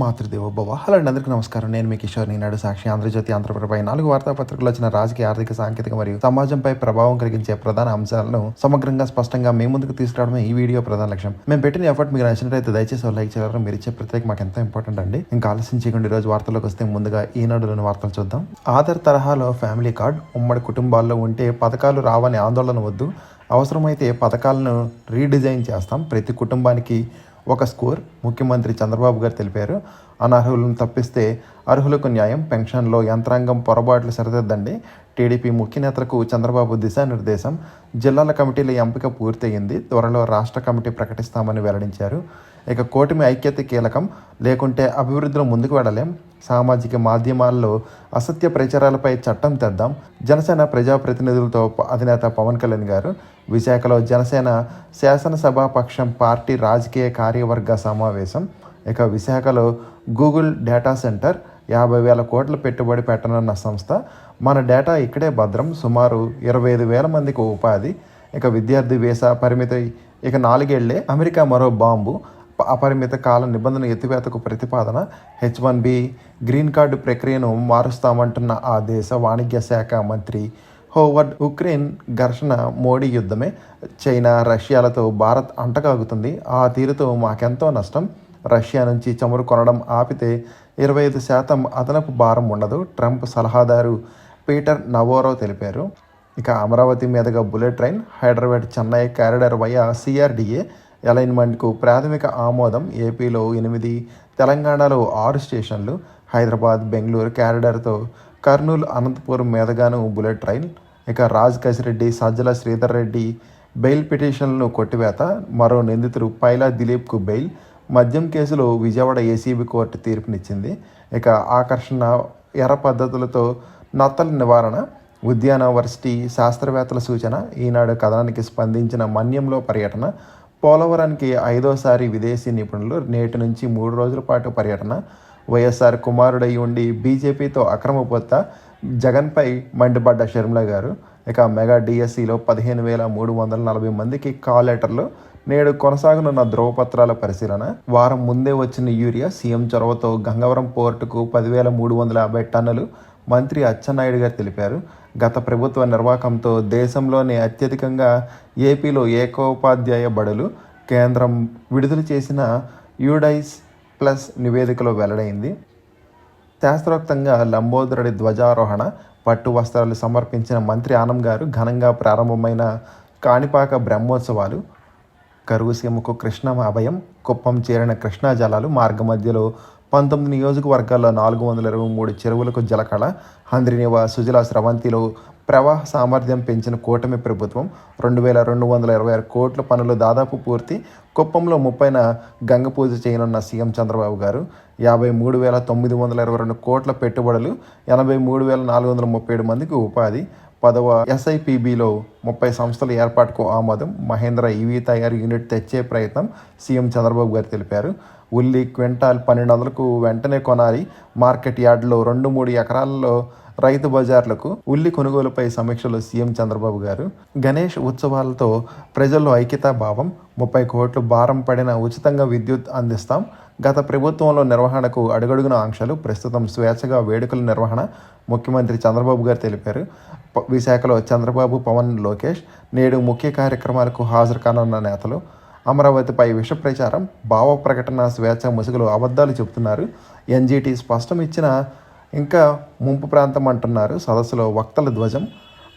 మాతృదేవ భవ. హలో అండి అందరికీ నమస్కారం. నేను మీ కిషోర్ ఈనాడు సాక్షి ఆంధ్రజ్యోతి ఆంధ్రప్రభపై నాలుగు వార్తాపత్రికలు వచ్చిన రాజకీయ ఆర్థిక సాంకేతిక మరియు సమాజంపై ప్రభావం కలిగించే ప్రధాన అంశాలను సమగ్రంగా స్పష్టంగా మీ ముందుకు తీసుకురావడమే ఈ వీడియో ప్రధాన లక్ష్యం. మేము పెట్టిన ఎఫర్ట్ మీకు నచ్చినట్లయితే దయచేసి లైక్ చేయాలని మీరు ఇచ్చే ప్రత్యేక మాకు ఎంతో ఇంపార్టెంట్ అండి. ఇంకా ఆలస్యం చేయకుండా ఈ రోజు వార్తల్లోకి వస్తే ముందుగా ఈనాడులోని వార్తలు చూద్దాం. ఆధార్ తరహాలో ఫ్యామిలీ కార్డ్ ఉమ్మడి కుటుంబాల్లో ఉంటే పథకాలు రావని ఆందోళన వద్దు. అవసరమైతే పథకాలను రీడిజైన్ చేస్తాం. ప్రతి కుటుంబానికి ఒక స్కోర్. ముఖ్యమంత్రి చంద్రబాబు గారు తెలిపారు అనర్హులను తప్పిస్తే అర్హులకు న్యాయం పెన్షన్లో యంత్రాంగం పొరపాట్లు సరిదిద్దండి. టీడీపీ ముఖ్య నేతలకు చంద్రబాబు దిశానిర్దేశం జిల్లాల కమిటీల ఎంపిక పూర్తయింది. త్వరలో రాష్ట్ర కమిటీ ప్రకటిస్తామని వెల్లడించారు. ఇక కూటమి ఐక్యత కీలకం. లేకుంటే అభివృద్ధిలో ముందుకు వెళ్ళలేం సామాజిక మాధ్యమాల్లో అసత్య ప్రచారాలపై చట్టం తెద్దాం. జనసేన ప్రజాప్రతినిధులతో అధినేత పవన్ కళ్యాణ్ గారు. విశాఖలో జనసేన శాసనసభా పక్షం పార్టీ రాజకీయ కార్యవర్గ సమావేశం. ఇక విశాఖలో గూగుల్ డేటా సెంటర్. యాభై వేల కోట్ల పెట్టుబడి పెట్టనున్న సంస్థ మన డేటా ఇక్కడే భద్రం. సుమారు ఇరవై ఐదు వేల మందికి ఉపాధి. ఇక విద్యార్థి వీసా పరిమిత. ఇక నాలుగేళ్ళే అమెరికా మరో బాంబు. అపరిమిత కాల నిబంధన ఎత్తివేతకు ప్రతిపాదన. H one B green card ప్రక్రియను మారుస్తామంటున్న ఆ దేశ వాణిజ్య శాఖ మంత్రి. హోవర్డ్ ఉక్రెయిన్ ఘర్షణ మోడీ యుద్ధమే. చైనా రష్యాలతో భారత్ అంటగాగుతుంది. ఆ తీరుతో మాకెంతో నష్టం. రష్యా నుంచి చమురు కొనడం ఆపితే ఇరవై ఐదు శాతం అదనపు భారం ఉండదు ట్రంప్ సలహాదారు పీటర్ నవోరో తెలిపారు. ఇక అమరావతి మీదుగా bullet train Hyderabad Chennai corridor via CRDA అలైన్మెంట్కు ప్రాథమిక ఆమోదం ఏపీలో ఎనిమిది తెలంగాణలో ఆరు స్టేషన్లు హైదరాబాద్ బెంగళూరు కారిడార్తో కర్నూలు అనంతపురం మీదుగాను బుల్లెట్ ట్రైన్. ఇక రాజ్ కసిరెడ్డి సజ్జల శ్రీధర్ రెడ్డి బెయిల్ పిటిషన్లను కొట్టివేత మరో నిందితుడు పైలా దిలీప్కు బెయిల్. మద్యం కేసులో విజయవాడ ఏసీబీ కోర్టు తీర్పునిచ్చింది. ఇక ఆకర్షణ ఎర్ర పద్ధతులతో నత్తల నివారణ ఉద్యానవర్సిటీ శాస్త్రవేత్తల సూచన ఈనాడు కథనానికి స్పందించిన మన్యంలో పర్యటన పోలవరానికి ఐదోసారి విదేశీ నిపుణులు నేటి నుంచి మూడు రోజుల పాటు పర్యటన వైఎస్ఆర్ కుమారుడై ఉండి బీజేపీతో అక్రమ పొత్త జగన్పై మండిపడ్డ షర్మిల గారు. ఇక మెగా డిఎస్సిలో పదిహేను వేల మూడు వందల నలభై మందికి కాల్ లెటర్లు నేడు కొనసాగనున్న ధ్రువపత్రాల పరిశీలన వారం ముందే వచ్చిన యూరియా సీఎం చొరవతో గంగవరం పోర్టుకు పదివేల మూడు వందల యాభై టన్నులు మంత్రి అచ్చెన్నాయుడు గారు తెలిపారు. గత ప్రభుత్వ నిర్వాహకంతో దేశంలోనే అత్యధికంగా ఏపీలో ఏకోపాధ్యాయ బడులు కేంద్రం విడుదల చేసిన యూడైస్ ప్లస్ నివేదికలో వెల్లడైంది. శాస్త్రోక్తంగా లంబోదరుడి ధ్వజారోహణ పట్టు వస్త్రాలు సమర్పించిన మంత్రి ఆనం గారు ఘనంగా ప్రారంభమైన కాణిపాక బ్రహ్మోత్సవాలు కరువుసీమకు కృష్ణ అభయం కుప్పం చేరిన కృష్ణా జలాలు మార్గ మధ్యలో పంతొమ్మిది నియోజకవర్గాల్లో నాలుగు వందల ఇరవై మూడు చెరువులకు జలకళ హంద్రినివ సుజల స్రవంతిలో ప్రవాహ సామర్థ్యం పెంచిన కూటమి ప్రభుత్వం రెండు వేల రెండు వందల ఇరవై ఆరు కోట్ల పనులు దాదాపు పూర్తి. కుప్పంలో ముప్పైన గంగ పూజ చేయనున్న సీఎం చంద్రబాబు గారు యాభై మూడు వేల తొమ్మిది వందల ఇరవై రెండు కోట్ల పెట్టుబడులు ఎనభై మూడు వేల నాలుగు వందల ముప్పై ఏడు మందికి ఉపాధి పదవ ఎస్ఐపిబిలో ముప్పై సంస్థల ఏర్పాటుకు ఆమోదం. మహేంద్ర ఈవీ తయారు యూనిట్ తెచ్చే ప్రయత్నం సీఎం చంద్రబాబు గారు తెలిపారు. ఉల్లి క్వింటాల్ పన్నెండు వందలకు వెంటనే కొనాలి. మార్కెట్ యార్డులో రెండు మూడు ఎకరాలలో రైతు బజార్లకు ఉల్లి కొనుగోలుపై సమీక్షలో సీఎం చంద్రబాబు గారు. గణేష్ ఉత్సవాలతో ప్రజల్లో ఐక్యతా భావం. ముప్పై కోట్లు భారం పడిన ఉచితంగా విద్యుత్ అందిస్తాం. గత ప్రభుత్వంలో నిర్వహణకు అడుగడుగున ఆంక్షలు ప్రస్తుతం స్వేచ్ఛగా వేడుకల నిర్వహణ ముఖ్యమంత్రి చంద్రబాబు గారు తెలిపారు. విశాఖలో చంద్రబాబు పవన్ లోకేష్ నేడు ముఖ్య కార్యక్రమాలకు హాజరు కానున్న నేతలు అమరావతిపై విష ప్రచారం భావ ప్రకటన స్వేచ్ఛ ముసుగులు అబద్ధాలు చెబుతున్నారు. ఎన్జీటీ స్పష్టం ఇచ్చిన ఇంకా ముంపు ప్రాంతం అంటున్నారు. సదస్సులో వక్తల ధ్వజం.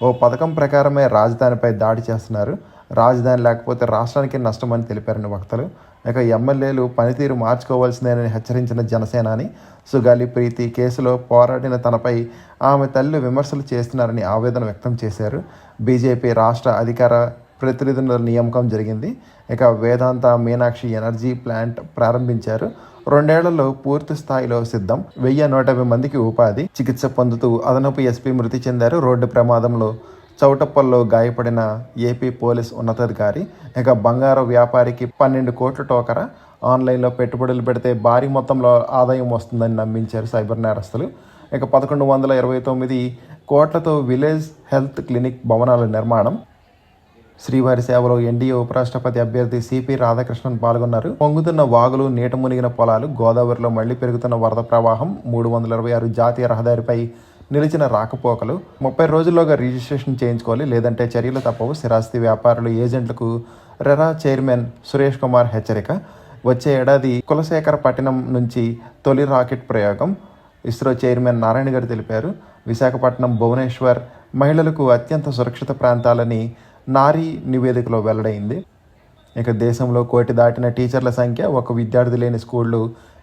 ఓ పథకం ప్రకారమే రాజధానిపై దాడి చేస్తున్నారు. రాజధాని లేకపోతే రాష్ట్రానికి నష్టమని తెలిపారని వక్తలు. ఇక ఎమ్మెల్యేలు పనితీరు మార్చుకోవాల్సిందేనని హెచ్చరించిన జనసేనాని సుగాలి ప్రీతి కేసులో పోరాడిన తనపై ఆమె తల్లి విమర్శలు చేస్తున్నారని ఆవేదన వ్యక్తం చేశారు. బీజేపీ రాష్ట్ర అధికార ప్రతినిధుల నియామకం జరిగింది. ఇక వేదాంత మీనాక్షి ఎనర్జీ ప్లాంట్ ప్రారంభించారు. రెండేళ్ళలో పూర్తి స్థాయిలో సిద్ధం. వెయ్యి నూట యాభై మందికి ఉపాధి చికిత్స పొందుతూ అదనపు ఎస్పీ మృతి చెందారు. రోడ్డు ప్రమాదంలో చౌటప్పల్లో గాయపడిన ఏపీ పోలీస్ ఉన్నతాధికారి ఇక బంగారు వ్యాపారికి పన్నెండు కోట్ల టోకర ఆన్లైన్లో పెట్టుబడులు పెడితే భారీ మొత్తంలో ఆదాయం వస్తుందని నమ్మించారు సైబర్ నేరస్తులు. ఇక పదకొండు వందల ఇరవై తొమ్మిది కోట్లతో విలేజ్ హెల్త్ క్లినిక్ భవనాల నిర్మాణం. శ్రీవారి సేవలో ఎన్డీఏ ఉపరాష్ట్రపతి అభ్యర్థి సిపి రాధాకృష్ణన్ పాల్గొన్నారు. పొంగుతున్న వాగులు నీట మునిగిన పొలాలు గోదావరిలో మళ్ళీ పెరుగుతున్న వరద ప్రవాహం మూడు వందల ఇరవై ఆరు జాతీయ రహదారిపై నిలిచిన రాకపోకలు ముప్పై రోజుల్లోగా రిజిస్ట్రేషన్ చేయించుకోవాలి లేదంటే చర్యలు తప్పవు. స్థిరాస్తి వ్యాపారులు ఏజెంట్లకు రెరా చైర్మన్ సురేష్ కుమార్ హెచ్చరిక. వచ్చే ఏడాది కులశేఖర పట్టణం నుంచి తొలి రాకెట్ ప్రయోగం ఇస్రో చైర్మన్ నారాయణ గారు తెలిపారు. విశాఖపట్నం భువనేశ్వర్ మహిళలకు అత్యంత సురక్షిత ప్రాంతాలని నారీ నివేదికలో వెల్లడైంది. ఇక దేశంలో కోటి దాటిన టీచర్ల సంఖ్య ఒక విద్యార్థి లేని స్కూళ్ళు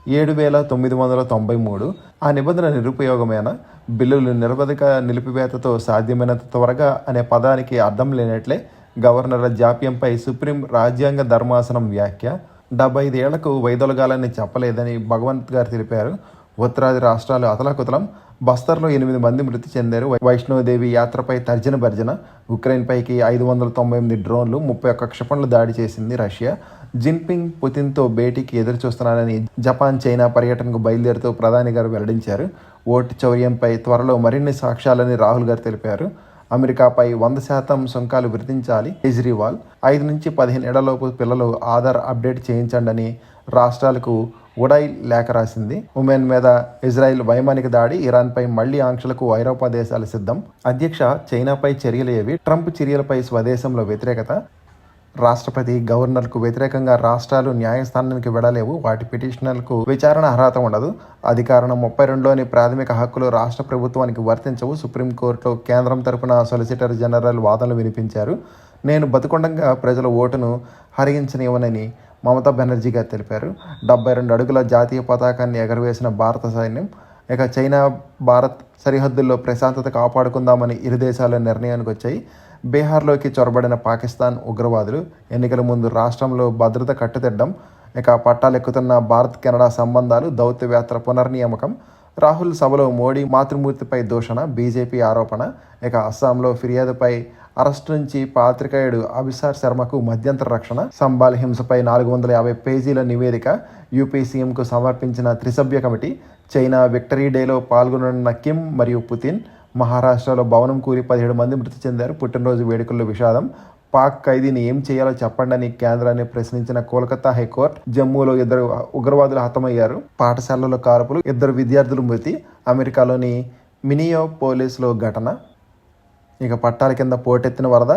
ఏడు వేల తొమ్మిది వందల తొంభై మూడు. ఆ నిబంధన నిరుపయోగమైన బిల్లులు నిరవధిక నిలిపివేతతో సాధ్యమైనంత త్వరగా అనే పదానికి అర్థం లేనట్లే గవర్నర్ల జాప్యంపై సుప్రీం రాజ్యాంగ ధర్మాసనం వ్యాఖ్య డెబ్బై ఐదేళ్ళకు వైదొలగాలని చెప్పలేదని భగవంత్ గారు తెలిపారు. ఉత్తరాది రాష్ట్రాలు అతలాకుతలం. బస్తర్లో ఎనిమిది మంది మృతి చెందారు. వైష్ణోదేవి యాత్రపై తర్జన భర్జన. ఉక్రెయిన్ పైకి ఐదు వందల తొంభై ఎనిమిది డ్రోన్లు ముప్పై ఒక్క క్షిపణులు దాడి చేసింది రష్యా. జిన్పింగ్ పుతిన్తో భేటీకి ఎదురుచూస్తున్నారని జపాన్ చైనా పర్యటనకు బయలుదేరుతూ ప్రధాని గారు వెల్లడించారు. ఓటు చౌర్యంపై త్వరలో మరిన్ని సాక్ష్యాలని రాహుల్ గారు తెలిపారు. అమెరికాపై వంద శాతం సుంకాలు విధించాలి కేజ్రీవాల్. ఐదు నుంచి పదిహేను ఏళ్ళలోపు పిల్లలు ఆధార్ అప్డేట్ చేయించండి రాష్ట్రాలకు ఉడాయ్ లేఖ రాసింది. ఉమెన్ మీద ఇజ్రాయెల్ వైమానిక దాడి ఇరాన్పై మళ్ళీ ఆంక్షలకు ఐరోపా దేశాలు సిద్ధం. అధ్యక్ష చైనాపై చర్యలు ఏవి? ట్రంప్ చర్యలపై స్వదేశంలో వ్యతిరేకత. రాష్ట్రపతి గవర్నర్కు వ్యతిరేకంగా రాష్ట్రాలు న్యాయస్థానానికి వెడలేవు వాటి పిటిషనర్లకు విచారణ అర్హత ఉండదు. అధికారం ముప్పై రెండులోని ప్రాథమిక హక్కులు రాష్ట్ర ప్రభుత్వానికి వర్తించవు. సుప్రీంకోర్టులో కేంద్రం తరపున సొలిసిటర్ జనరల్ వాదనలు వినిపించారు. నేను బతుకుండగా ప్రజల ఓటును హరించనివ్వనని మమతా బెనర్జీ గారు తెలిపారు. డెబ్బై రెండు అడుగుల జాతీయ పతాకాన్ని ఎగరవేసిన భారత సైన్యం ఇక చైనా భారత్ సరిహద్దుల్లో ప్రశాంతత కాపాడుకుందామని ఇరు దేశాల నిర్ణయానికి వచ్చాయి. బీహార్లోకి చొరబడిన పాకిస్తాన్ ఉగ్రవాదులు ఎన్నికల ముందు రాష్ట్రంలో భద్రత కట్టుదిడ్డం ఇక పట్టాలెక్కుతున్న భారత్ కెనడా సంబంధాలు దౌత్యవేత్తల పునర్నియామకం రాహుల్ సభలో మోడీ మాతృమూర్తిపై దూషణ బీజేపీ ఆరోపణ ఇక అస్సాంలో ఫిర్యాదుపై అరెస్టు నుంచి పాత్రికేయుడు అభిసార్ శర్మకు మధ్యంతర రక్షణ సంబాల్ హింసపై నాలుగు వందల యాభై పేజీల నివేదిక యూపీ సీఎంకు సమర్పించిన త్రిసభ్య కమిటీ చైనా విక్టరీ డేలో పాల్గొననున్న కిమ్ మరియు పుతిన్ మహారాష్ట్రలో భవనం కూలి పదిహేడు మంది మృతి చెందారు. పుట్టినరోజు వేడుకల్లో విషాదం. పాక్ ఖైదీని ఏం చేయాలో చెప్పండి అని కేంద్రాన్ని ప్రశ్నించిన కోల్కతా హైకోర్టు జమ్మూలో ఇద్దరు ఉగ్రవాదులు హతమయ్యారు. పాఠశాలలో కాల్పులు ఇద్దరు విద్యార్థులు మృతి. అమెరికాలోని మినియో పోలీసులో ఘటన. ఇక పట్టాల కింద పోటెత్తిన వరద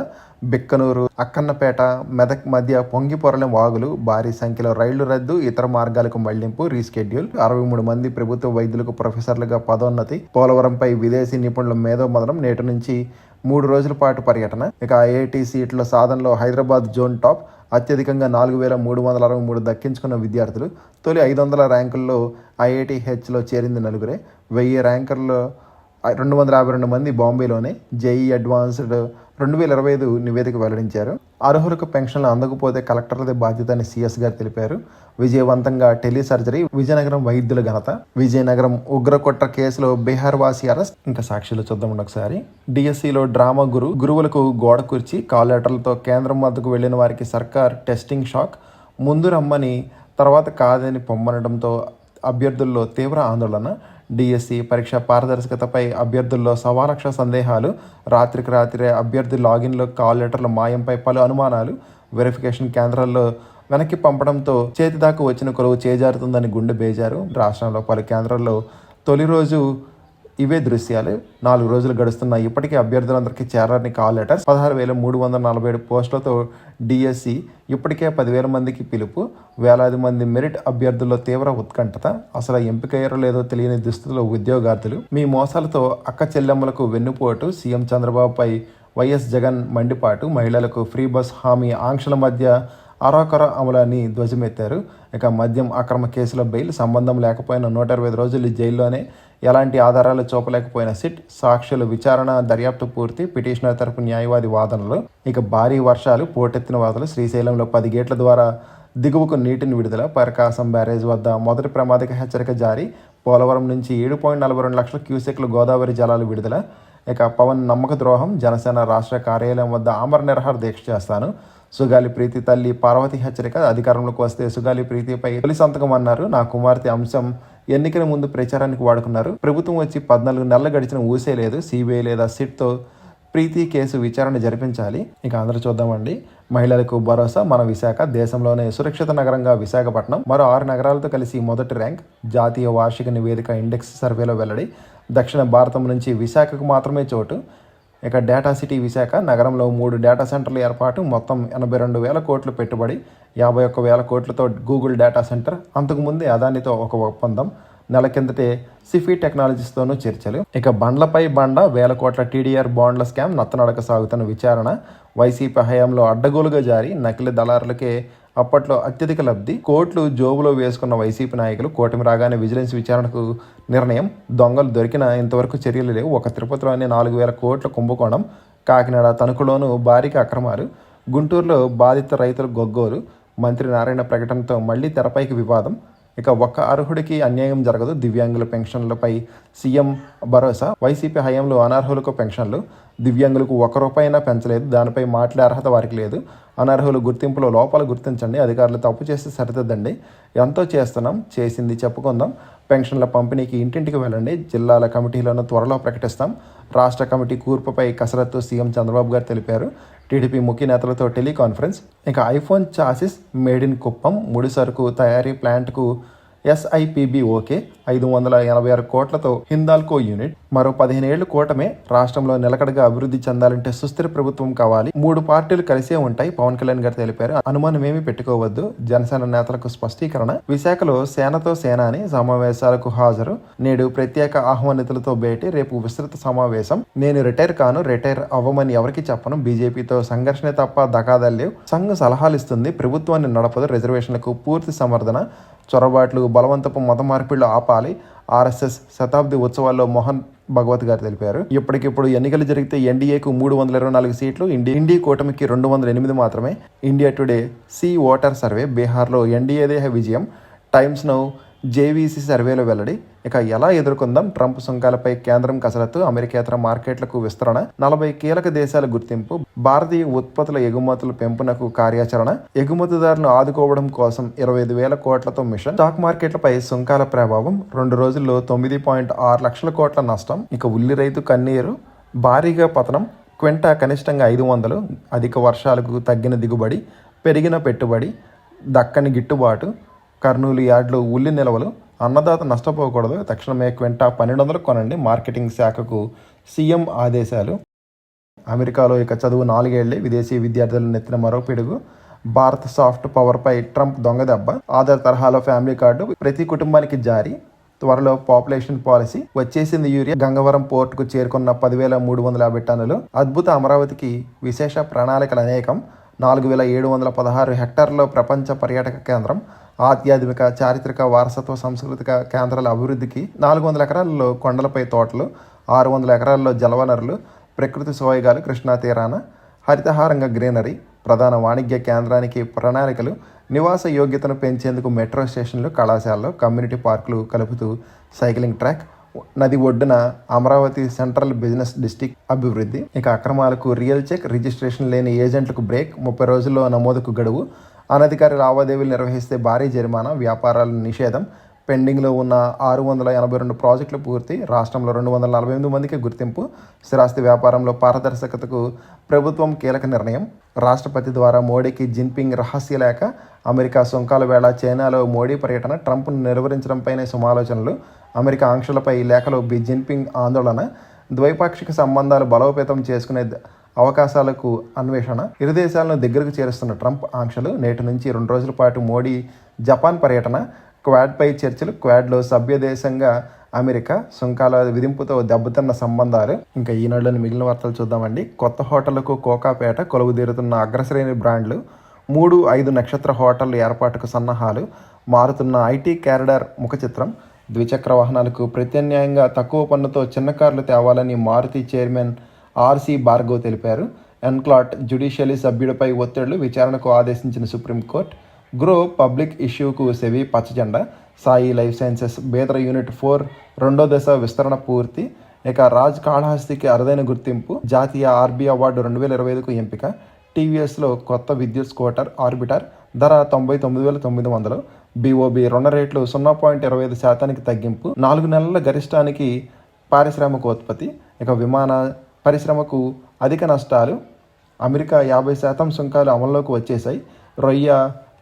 బిక్కనూరు అక్కన్నపేట మెదక్ మధ్య పొంగి పొరలం వాగులు భారీ సంఖ్యలో రైళ్ళు రద్దు ఇతర మార్గాలకు మళ్ళింపు రీస్కెడ్యూల్. అరవై మూడు మంది ప్రభుత్వ వైద్యులకు ప్రొఫెసర్లుగా పదోన్నతి. పోలవరంపై విదేశీ నిపుణుల మేధో మదనం నేటి నుంచి మూడు రోజుల పాటు పర్యటన. ఇక ఐఐటి సీట్ల సాధనలో హైదరాబాద్ జోన్ టాప్. అత్యధికంగా నాలుగు వేల మూడు వందల అరవై మూడు దక్కించుకున్న విద్యార్థులు తొలి ఐదు వందల ర్యాంకుల్లో ఐఐటి హెచ్లో చేరింది నలుగురే. వెయ్యి ర్యాంకర్లో రెండు వందల యాభై రెండు మంది బాంబేలోనే జేఈ అడ్వాన్స్డ్ రెండు వేల ఇరవై ఐదు నివేదిక వెల్లడించారు. అర్హులకు పెన్షన్లు అందకపోతే కలెక్టర్లదే బాధ్యత అని సీఎస్ గారు తెలిపారు. విజయవంతంగా టెలి సర్జరీ విజయనగరం వైద్యుల ఘనత విజయనగరం ఉగ్రకొట్ర కేసులో బీహార్ వాసి అరెస్ట్. ఇంకా సాక్షులు చూద్దాం ఒకసారి. డిఎస్సిలో డ్రామా గురు గురువులకు గోడ కుర్చి కాల్ లెటర్లతో కేంద్రం వద్దకు వెళ్ళిన వారికి సర్కార్ టెస్టింగ్ షాక్. ముందు రమ్మని తర్వాత కాదని పొమ్మనడంతో అభ్యర్థుల్లో తీవ్ర ఆందోళన. డిఎస్సి పరీక్ష పారదర్శకతపై అభ్యర్థుల్లో సవాలక్ష సందేహాలు రాత్రికి రాత్రే అభ్యర్థి లాగిన్లో కాల్ లెటర్ల మాయంపై పలు అనుమానాలు. వెరిఫికేషన్ కేంద్రాల్లో వెనక్కి పంపడంతో చేతి దాకా వచ్చిన కొలువు చేజారుతుందని గుండె బేజారు. రాష్ట్రంలో పలు కేంద్రాల్లో తొలి రోజు ఇవే దృశ్యాలు. నాలుగు రోజులు గడుస్తున్నాయి. ఇప్పటికే అభ్యర్థులందరికీ చేరాలని కాల్ లెటర్స్. పదహారు వేల మూడు వందల నలభై ఏడు పోస్టులతో డిఎస్సి ఇప్పటికే పదివేల మందికి పిలుపు. వేలాది మంది మెరిట్ అభ్యర్థుల్లో తీవ్ర ఉత్కంఠత. అసలు ఎంపికయ్యారో లేదో తెలియని దుస్థితిలో ఉద్యోగార్థులు. మీ మోసాలతో అక్క చెల్లెమ్మలకు వెన్నుపోటు. సీఎం చంద్రబాబుపై వైఎస్ జగన్ మండిపాటు. మహిళలకు ఫ్రీ బస్ హామీ. ఆంక్షల మధ్య అరాకర అమలని ధ్వజమెత్తారు. ఇక మద్యం అక్రమ కేసుల బెయిల్ సంబంధం లేకపోయిన నూట ఇరవై ఐదు రోజులు జైల్లోనే. ఎలాంటి ఆధారాలు చూపలేకపోయిన సిట్ సాక్షుల విచారణ దర్యాప్తు పూర్తి పిటిషనర్ తరపు న్యాయవాది వాదనలు. ఇక భారీ వర్షాలు పోటెత్తిన వాదనలు. శ్రీశైలంలో పది గేట్ల ద్వారా దిగువకు నీటిని విడుదల. ప్రకాశం బ్యారేజ్ వద్ద మొదటి ప్రమాదక హెచ్చరిక జారీ. పోలవరం నుంచి ఏడు పాయింట్ నలభై రెండు లక్షల క్యూసెక్లు గోదావరి జలాలు విడుదల. ఇక పవన్ నమ్మక ద్రోహం. జనసేన రాష్ట్ర కార్యాలయం వద్ద ఆమర నిరహార దీక్ష చేస్తాను. సుగాలి ప్రీతి తల్లి పార్వతి హెచ్చరిక అధికారంలోకి వస్తే సుగాలి ప్రీతిపై తొలి సంతకం అన్నారు. నా కుమార్తె అంశం ఎన్నికల ముందు ప్రచారానికి వాడుకున్నారు. ప్రభుత్వం వచ్చి పద్నాలుగు నెలలు గడిచిన ఊసే లేదు. సిబిఐ లేదా సిట్తో ప్రీతి కేసు విచారణ జరిపించాలి. ఇక అందరూ చూద్దామండి. మహిళలకు భరోసా. మన విశాఖ దేశంలోనే సురక్షిత నగరంగా విశాఖపట్నం మరో ఆరు నగరాలతో కలిసి మొదటి ర్యాంక్ జాతీయ వార్షిక నివేదిక ఇండెక్స్ సర్వేలో వెల్లడి. దక్షిణ భారతం నుంచి విశాఖకు మాత్రమే చోటు. ఇక డేటా సిటీ విశాఖ నగరంలో మూడు డేటా సెంటర్ల ఏర్పాటు. మొత్తం ఎనభై రెండు వేల కోట్లు పెట్టుబడి యాభై ఒక్క వేల కోట్లతో గూగుల్ డేటా సెంటర్. అంతకుముందే అదానితో ఒక ఒప్పందం. నెల కిందటే సిఫీ టెక్నాలజీస్తోనూ చర్చలు. ఇక బండ్లపై బండ వేల కోట్ల టీడీఆర్ బాండ్ల స్కామ్ నత్తనడక సాగుతున్న విచారణ. వైసీపీ హయాంలో అడ్డగోలుగా జారి నకిలీ దళారులకే అప్పట్లో అత్యధిక లబ్ధి కోట్లు జోబులో వేసుకున్న వైసీపీ నాయకులు కూటమి రాగానే విజిలెన్స్ విచారణకు నిర్ణయం దొంగలు దొరికిన ఇంతవరకు చర్యలు లేవు. ఒక తిరుపతిలోనే నాలుగు వేల కోట్ల కుంభకోణం కాకినాడ తణుకులోను భారీగా అక్రమాలు గుంటూరులో బాధిత రైతులు గొగ్గోలు మంత్రి నారాయణ ప్రకటనతో మళ్ళీ తెరపైకి వివాదం ఇక ఒక్క అర్హుడికి అన్యాయం జరగదు. దివ్యాంగుల పెన్షన్లపై సీఎం భరోసా. వైసీపీ హయాంలో అనర్హులకు పెన్షన్లు. దివ్యాంగులకు ఒక్క రూపాయినా పెంచలేదు. దానిపై మాట్లాడే అర్హత వారికి లేదు. అనర్హులు గుర్తింపులో లోపాలు గుర్తించండి. అధికారులు తప్పు చేస్తే సరిదిద్దండి. ఎంతో చేస్తున్నాం. చేసింది చెప్పుకుందాం. పెన్షన్ల పంపిణీకి ఇంటింటికి వెళ్ళండి. జిల్లాల కమిటీలను త్వరలో ప్రకటిస్తాం. రాష్ట్ర కమిటీ కూర్పుపై కసరత్తు సీఎం చంద్రబాబు గారు తెలిపారు. టీడీపీ ముఖ్య నేతలతో టెలికాన్ఫరెన్స్. ఇక iPhone chassis made in Kuppam. ముడి సరుకు తయారీ ప్లాంట్కు ఎస్ఐపిబి ఓకే ఐదు వందల ఎనభై ఆరు కోట్లతో హిందాల్కో యూనిట్. మరో పదిహేను కూటమే రాష్ట్రంలో నిలకడగా అభివృద్ధి చెందాలంటే సుస్థిర ప్రభుత్వం కావాలి. మూడు పార్టీలు కలిసే ఉంటాయి. పవన్ కళ్యాణ్ గారు తెలిపారు. అనుమానం ఏమీ పెట్టుకోవద్దు. జనసేన నేతలకు స్పష్టీకరణ. విశాఖలో సేనతో సేనాని సమావేశాలకు హాజరు. నేడు ప్రత్యేక ఆహ్వానితులతో భేటీ. రేపు విస్తృత సమావేశం. నేను రిటైర్ కాను. రిటైర్ అవ్వమని ఎవరికి చెప్పను. బీజేపీతో సంఘర్షణ తప్ప దగాదాలు సంఘ సలహాలు ఇస్తుంది ప్రభుత్వాన్ని నడపదు. రిజర్వేషన్లకు పూర్తి సమర్థన. చొరబాట్లు బలవంతపు మత మార్పిళ్ళు ఆపాలి. ఆర్ఎస్ఎస్ శతాబ్ది ఉత్సవాల్లో మోహన్ భగవత్ గారు తెలిపారు. ఇప్పటికిప్పుడు ఎన్నికలు జరిగితే ఎన్డీఏకు మూడు వందల ఇరవై నాలుగు సీట్లు ఇండి ఇండి కూటమికి రెండు వందల ఎనిమిది మాత్రమే. India Today C voter survey బీహార్లో ఎన్డీఏదే విజయం. టైమ్స్ నౌ జేవీసీ సర్వేలో వెల్లడి. ఇక ఎలా ఎదుర్కొందాం? ట్రంప్ సుంకాలపై కేంద్రం కసరత్తు అమెరికేతర మార్కెట్లకు విస్తరణ నలభై కీలక దేశాల గుర్తింపు భారతీయ ఉత్పత్తుల ఎగుమతుల పెంపునకు కార్యాచరణ ఎగుమతిదారులను ఆదుకోవడం కోసం ఇరవై ఐదు వేల కోట్లతో మిషన్ స్టాక్ మార్కెట్లపై సుంకాల ప్రభావం రెండు రోజుల్లో తొమ్మిది పాయింట్ ఆరు లక్షల కోట్ల నష్టం ఇక ఉల్లి రైతు కన్నీరు భారీగా పతనం క్వింటా కనిష్టంగా ఐదు వందలు అధిక వర్షాలకు తగ్గిన దిగుబడి పెరిగిన పెట్టుబడి దక్కని గిట్టుబాటు కర్నూలు యార్డ్లో ఉల్లి నిల్వలు అన్నదాత నష్టపోకూడదు. తక్షణమే క్వింటా పన్నెండు వందలకు కొనండి. మార్కెటింగ్ శాఖకు సీఎం ఆదేశాలు. అమెరికాలో ఇక చదువు నాలుగేళ్ళే. విదేశీ విద్యార్థులు నెత్తిన మరో పిడుగు. భారత్ సాఫ్ట్ పవర్పై ట్రంప్ దొంగ దెబ్బ. ఆధార్ తరహాలో ఫ్యామిలీ కార్డు ప్రతి కుటుంబానికి జారీ. త్వరలో పాపులేషన్ పాలసీ. వచ్చేసింది యూరియా. గంగవరం పోర్టుకు చేరుకున్న పదివేల మూడు వందల యాభై టన్నులు. అద్భుత అమరావతికి విశేష ప్రణాళికలు అనేకం. నాలుగు వేల ఏడు వందల పదహారు హెక్టార్లో ప్రపంచ పర్యాటక కేంద్రం ఆధ్యాత్మిక చారిత్రక వారసత్వ సాంస్కృతిక కేంద్రాల అభివృద్ధికి నాలుగు వందల ఎకరాలలో కొండలపై తోటలు ఆరు వందల ఎకరాల్లో జలవనరులు ప్రకృతి సోయగాలు కృష్ణా తీరాన హరితహారంగా గ్రీనరీ ప్రధాన వాణిజ్య కేంద్రానికి ప్రణాళికలు నివాస యోగ్యతను పెంచేందుకు మెట్రో స్టేషన్లు కళాశాలలు కమ్యూనిటీ పార్కులు కలుపుతూ సైక్లింగ్ ట్రాక్ నది ఒడ్డున అమరావతి సెంట్రల్ బిజినెస్ డిస్టిక్ అభివృద్ధి ఇక అక్రమాలకు రియల్ చెక్ రిజిస్ట్రేషన్ లేని ఏజెంట్లకు బ్రేక్ ముప్పై రోజుల్లో నమోదుకు గడువు. అనధికార లావాదేవీలు నిర్వహిస్తే భారీ జరిమానా వ్యాపారాల నిషేధం. పెండింగ్లో ఉన్న ఆరు వందల ఎనభై రెండు ప్రాజెక్టులు పూర్తి. రాష్ట్రంలో రెండు వందల నలభై ఎనిమిది మందికి గుర్తింపు. స్థిరాస్తి వ్యాపారంలో పారదర్శకతకు ప్రభుత్వం కీలక నిర్ణయం. రాష్ట్రపతి ద్వారా మోడీకి జిన్పింగ్ రహస్య లేఖ. అమెరికా సుంకాల వేళ చైనాలో మోడీ పర్యటన ట్రంప్ను నిర్వహించడంపైనే సమాలోచనలు. అమెరికా ఆంక్షలపై లేఖలో బి జిన్పింగ్ ఆందోళన ద్వైపాక్షిక సంబంధాలు బలోపేతం చేసుకునే అవకాశాలకు అన్వేషణ ఇరు దేశాలను దగ్గరకు చేరుస్తున్న ట్రంప్ ఆంక్షలు నేటి నుంచి రెండు రోజుల పాటు మోడీ జపాన్ పర్యటన క్వాడ్పై చర్చలు క్వాడ్లో సభ్యదేశంగా అమెరికా సుంకాల విధింపుతో దెబ్బతిన్న సంబంధాలు. ఇంకా ఈనాడులోని మిగిలిన వార్తలు చూద్దామండి. కొత్త హోటళ్ళకు కోకాపేట కొలువుదీరుతున్న అగ్రశ్రేణి బ్రాండ్లు మూడు ఐదు నక్షత్ర హోటళ్ళ ఏర్పాటుకు సన్నాహాలు మారుతున్న ఐటీ క్యారిడార్ ముఖ చిత్రం ద్విచక్ర వాహనాలకు ప్రత్యామ్నాయంగా తక్కువ పన్నుతో చిన్న కార్లు తేవాలని మారుతి చైర్మన్ ఆర్సి భార్గవ్ తెలిపారు. ఎన్క్లాట్ జ్యుడిషియరీ సభ్యుడిపై ఒత్తిళ్ళు విచారణకు ఆదేశించిన సుప్రీంకోర్టు గ్రో పబ్లిక్ ఇష్యూకు సెవి పచ్చజెండా. సాయి లైఫ్ సైన్సెస్ బేదర యూనిట్ ఫోర్ రెండో దశ విస్తరణ పూర్తి. ఇక రాజ్ కాళహస్తికి అరుదైన గుర్తింపు. జాతీయ ఆర్బీ అవార్డు రెండు వేల ఇరవై ఐదుకు ఎంపిక. టీవీఎస్లో కొత్త విద్యుత్ స్కూటర్ ఆర్బిటర్. ధర తొంభై తొమ్మిది వేల తొమ్మిది వందలు. బీఓబీ రుణ రేట్లు సున్నా పాయింట్ ఇరవై ఐదు శాతానికి తగ్గింపు నాలుగు నెలల గరిష్టానికి పారిశ్రామిక ఉత్పత్తి ఇక విమాన పరిశ్రమకు అధిక నష్టాలు అమెరికా యాభై శాతం సుంకాలు అమల్లోకి వచ్చేసాయి రొయ్య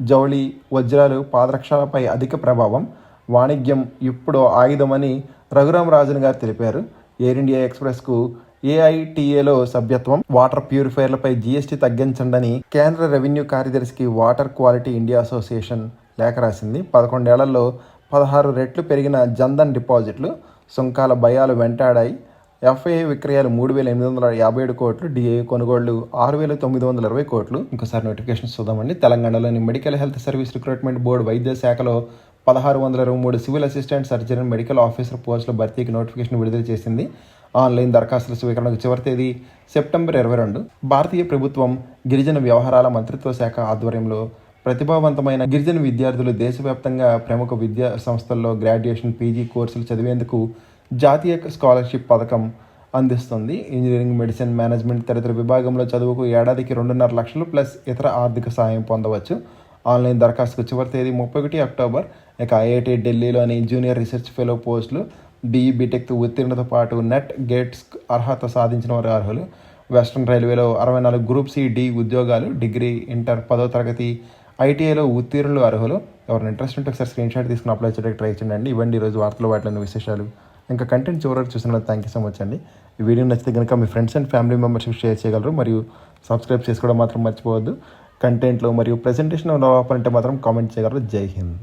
జౌళి వజ్రాలు పాదరక్షలపై అధిక ప్రభావం వాణిజ్యం ఇప్పుడు ఆయుధమని రఘురామ్ రాజన్ గారు తెలిపారు. ఎయిర్ ఇండియా ఎక్స్ప్రెస్కు ఏఐటిఏలో సభ్యత్వం వాటర్ ప్యూరిఫైర్లపై జీఎస్టీ తగ్గించండని కేంద్ర రెవెన్యూ కార్యదర్శికి వాటర్ క్వాలిటీ ఇండియా అసోసియేషన్ లేఖ రాసింది. పదకొండేళ్ళలో పదహారు రెట్లు పెరిగిన జన్ధన్ డిపాజిట్లు సుంకాల భయాలు వెంటాడాయి. ఎఫ్ఐ విక్రయాలు మూడు వేల ఎనిమిది వందల యాభై ఏడు కోట్లు డిఏ కొనుగోళ్ళు ఆరు వేల తొమ్మిది వందల ఇరవై కోట్లు. ఇంకోసారి నోటిఫికేషన్ చూద్దామండి. తెలంగాణలోని medical health service recruitment board వైద్య శాఖలో పదహారు వందల ఇరవై మూడు civil assistant surgery medical officer పోస్టుల భర్తీకి నోటిఫికేషన్ విడుదల చేసింది. ఆన్లైన్ దరఖాస్తుల స్వీకరణకు చివరి తేదీ సెప్టెంబర్ ఇరవై రెండు. భారతీయ ప్రభుత్వం గిరిజన వ్యవహారాల మంత్రిత్వ శాఖ ఆధ్వర్యంలో ప్రతిభావంతమైన గిరిజన విద్యార్థులు దేశవ్యాప్తంగా ప్రముఖ విద్యా సంస్థల్లో గ్రాడ్యుయేషన్ పీజీ కోర్సులు చదివేందుకు జాతీయ స్కాలర్షిప్ పథకం అందిస్తుంది. ఇంజనీరింగ్ మెడిసిన్ మేనేజ్మెంట్ తదితర విభాగంలో చదువుకు ఏడాదికి రెండున్నర లక్షలు ప్లస్ ఇతర ఆర్థిక సాయం పొందవచ్చు. ఆన్లైన్ దరఖాస్తుకు చివరి తేదీ ముప్పై ఒకటి అక్టోబర్. ఇక ఐఐటి ఢిల్లీలోని జూనియర్ రీసెర్చ్ ఫెలో పోస్టులు బీఈ బీటెక్ ఉత్తీర్ణతో పాటు నెట్ గేట్స్ అర్హత సాధించిన వారు అర్హులు. వెస్ట్రన్ రైల్వేలో అరవై నాలుగు గ్రూప్ సి డి ఉద్యోగాలు డిగ్రీ ఇంటర్ పదో తరగతి ఐటీఐలో ఉత్తీర్ణులు అర్హులు. ఎవరైనా ఇంట్రెస్ట్ ఉంటే ఒకసారి స్క్రీన్ షాట్ తీసుకుని అప్లై చేయడానికి ట్రై చేయండి. ఇవ్వండి ఈరోజు వార్తలు వాటిలోని విశేషాలు. ఇంకా కంటెంట్ చివరికి చూసినందుకు థ్యాంక్ యూ సో మచ్ అండి. ఈ వీడియో నచ్చితే కనుక మీ ఫ్రెండ్స్ అండ్ ఫ్యామిలీ మెంబర్స్కి షేర్ చేయగలరు. మరియు సబ్స్క్రైబ్ చేసుకోవడం మాత్రం మర్చిపోవద్దు. కంటెంట్లో మరియు ప్రెజెంటేషన్ రావాలంటే మాత్రం కామెంట్ చేయగలరు. జై హింద్.